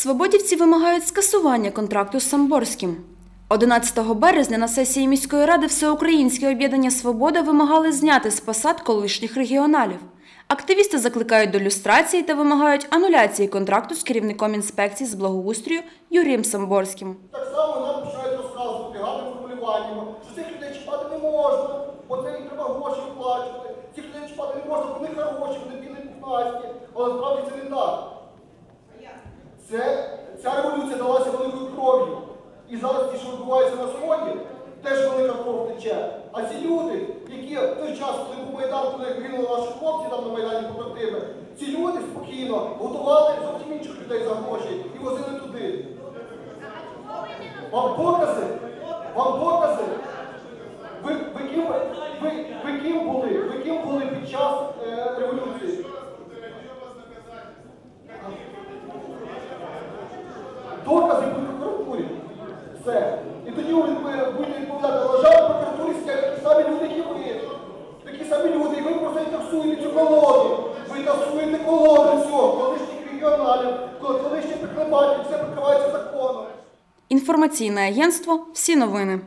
Свободівці вимагають скасування контракту з Самборським. 11 березня на сесії міської ради Всеукраїнське об'єднання Свобода вимагали зняти з посад колишніх регіоналів. Активісти закликають до люстрації та вимагають ануляції контракту з керівником інспекції з благоустрою Юрієм Самборським. Так само нам починають розказувати гарними формулюваннями, що цих людей чіпати не можна, бо це їм треба гроші виплачувати. Цих людей чіпати не можна, вони хороші, вони білі пухнасті. Але насправді це не так. Це, ця революція далася великою кров'ю. І зараз ті, що відбувається на сьогодні, теж велика кров тече. А ці люди, які в той час, коли був Майдан, коли гинули наші хлопці там на Майдані побратими, ці люди спокійно готували зовсім інших людей за гроші і возили туди. Вам докази? Вам докази? Ви, ви, ким, ви, ви ким були? Ви ким були під час Докази в прокуратурі. Все. І тоді ви буде відповідати, лежали в прокуратурі такі самі люди, як ви. Такі самі люди, і ви просто і таксуєте цю колоду. Ви таксуєте колоду цього, колишніх регіоналів, колишніх приклепатів, все прикривається законом. Інформаційне агентство Всі новини.